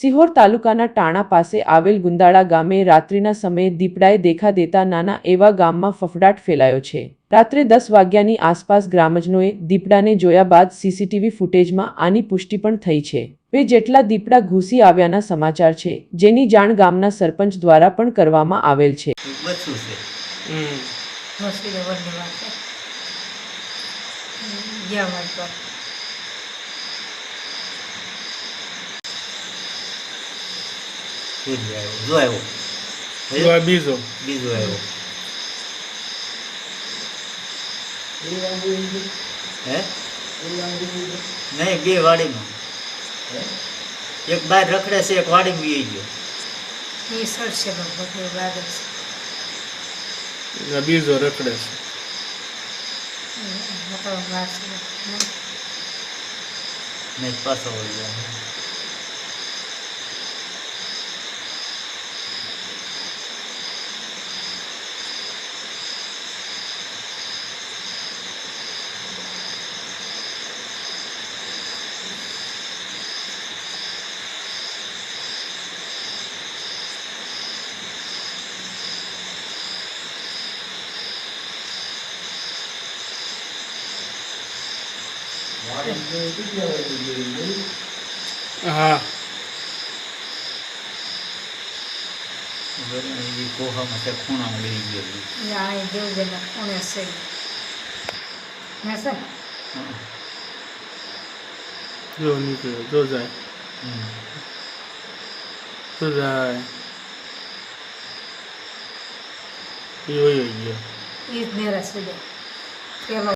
સિહોર તાલુકાના ટાણા પાસે આવેલ ગુંદાળા ગામે રાત્રિના સમયે દીપડાએ દેખા દેતા નાના એવા ગામમાં ફફડાટ ફેલાયો છે. રાત્રે દસ વાગ્યાની આસપાસ ગ્રામજનોએ દીપડાને જોયા બાદ સીસીટીવી ફૂટેજમાં આની પુષ્ટિ પણ થઈ છે. બે જેટલા દીપડા ઘૂસી આવ્યાના સમાચાર છે જેની જાણ ગામના સરપંચ દ્વારા પણ કરવામાં આવેલ છે. ગયા જ આવ્યો જો આવ્યો જો આ બીજો બીજો આવ્યો હે નહીં બે વાડીમાં. એક બાર રખડે છે એક વાડીમાં વી ગયો. એ લગભગ એવું લાગે છે બીજો રખડે છે. નહીં? નહીં પાછો વળી જાય. હા કોહામાં છે ખૂણામાં લઈ ગયો. જો નીકળ્યો જો જાય. જો જાય એ વયો ગયો એ જ નેરા છે પેલો